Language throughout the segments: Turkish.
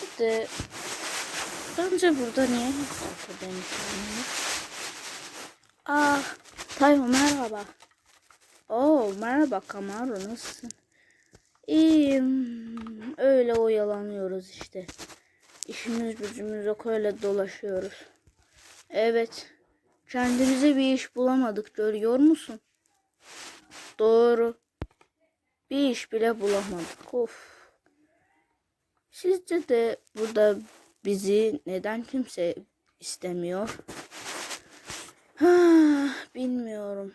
Çıktı. Bence burada niye hesap ödemişler? Ah, Tayfun merhaba. Oo, merhaba Kamaro nasılsın? İyiyim. Öyle oyalanıyoruz işte. İşimiz gücümüz yok öyle dolaşıyoruz. Evet. Kendimize bir iş bulamadık görüyor musun? Doğru. Bir iş bile bulamadık. Of. Sizce de burada bizi neden kimse istemiyor? Ha, bilmiyorum.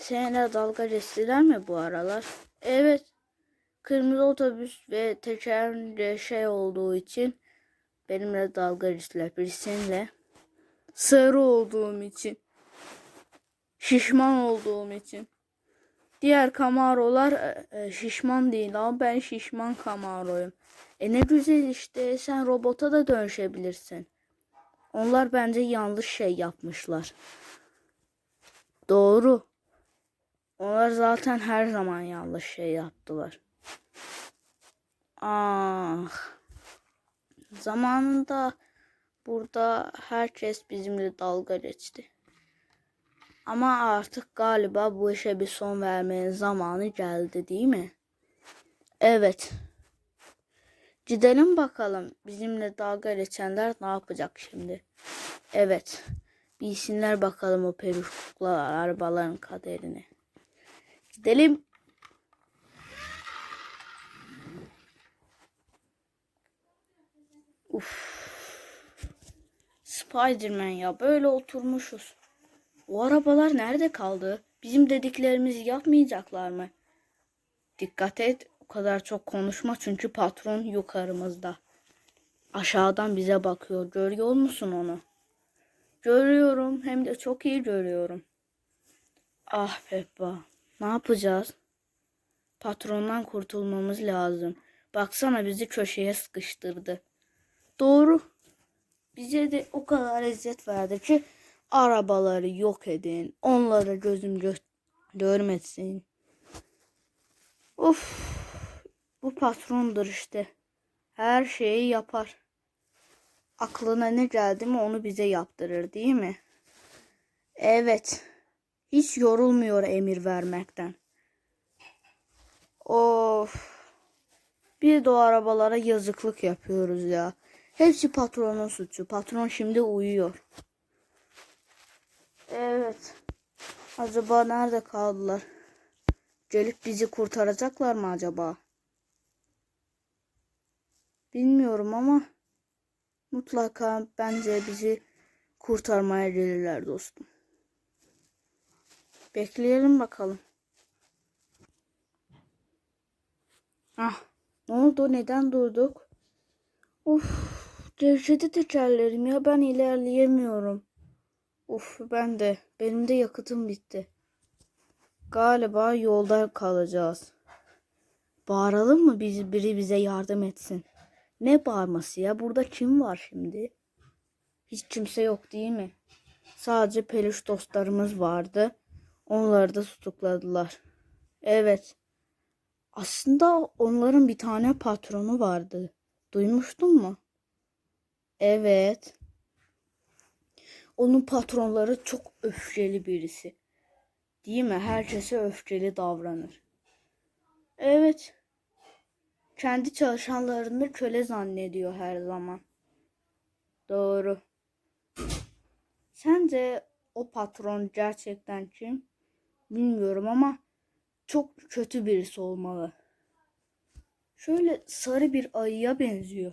Seninle dalga geçtiler mi bu aralar? Evet. Kırmızı otobüs ve tekerle şey olduğu için benimle dalga geçtiler. Biri seninle sarı olduğum için, şişman olduğum için. Diğer kamarolar e, e, şişman değil ama ben şişman kamaroyum. E ne güzel işte sen robota da dönüşebilirsin. Onlar bence yanlış şey yapmışlar. Doğru. Onlar zaten her zaman yanlış şey yaptılar. Ah. Zamanında Burada herkes bizimle dalga geçti. Ama artık galiba bu işe bir son vermenin zamanı geldi değil mi? Evet. Gidelim bakalım bizimle dalga geçenler ne yapacak şimdi? Evet. Bilsinler bakalım o peruklar arabaların kaderini. Gidelim. Uf. Spiderman ya böyle oturmuşuz. O arabalar nerede kaldı? Bizim dediklerimizi yapmayacaklar mı? Dikkat et o kadar çok konuşma çünkü patron yukarımızda. Aşağıdan bize bakıyor. Görüyor musun onu? Görüyorum hem de çok iyi görüyorum. Ah Peppa ne yapacağız? Patrondan kurtulmamız lazım. Baksana bizi köşeye sıkıştırdı. Doğru bize de o kadar eziyet verdi ki arabaları yok edin. Onlara gözüm gö görmesin. Of. Bu patrondur işte. Her şeyi yapar. Aklına ne geldi mi onu bize yaptırır değil mi? Evet. Hiç yorulmuyor emir vermekten. Of. Bir de o arabalara yazıklık yapıyoruz ya. Hepsi patronun suçu. Patron şimdi uyuyor. Evet. Acaba nerede kaldılar? Gelip bizi kurtaracaklar mı acaba? Bilmiyorum ama mutlaka bence bizi kurtarmaya gelirler dostum. Bekleyelim bakalım. Ah, ne oldu? Neden durduk? Of. Gevşedi tekerlerim ya ben ilerleyemiyorum. Uf ben de. Benim de yakıtım bitti. Galiba yolda kalacağız. Bağıralım mı biz, biri bize yardım etsin? Ne bağırması ya? Burada kim var şimdi? Hiç kimse yok değil mi? Sadece peluş dostlarımız vardı. Onları da tutukladılar. Evet. Aslında onların bir tane patronu vardı. Duymuştun mu? Evet. Onun patronları çok öfkeli birisi. Değil mi? Herkese öfkeli davranır. Evet. Kendi çalışanlarını köle zannediyor her zaman. Doğru. Sence o patron gerçekten kim? Bilmiyorum ama çok kötü birisi olmalı. Şöyle sarı bir ayıya benziyor.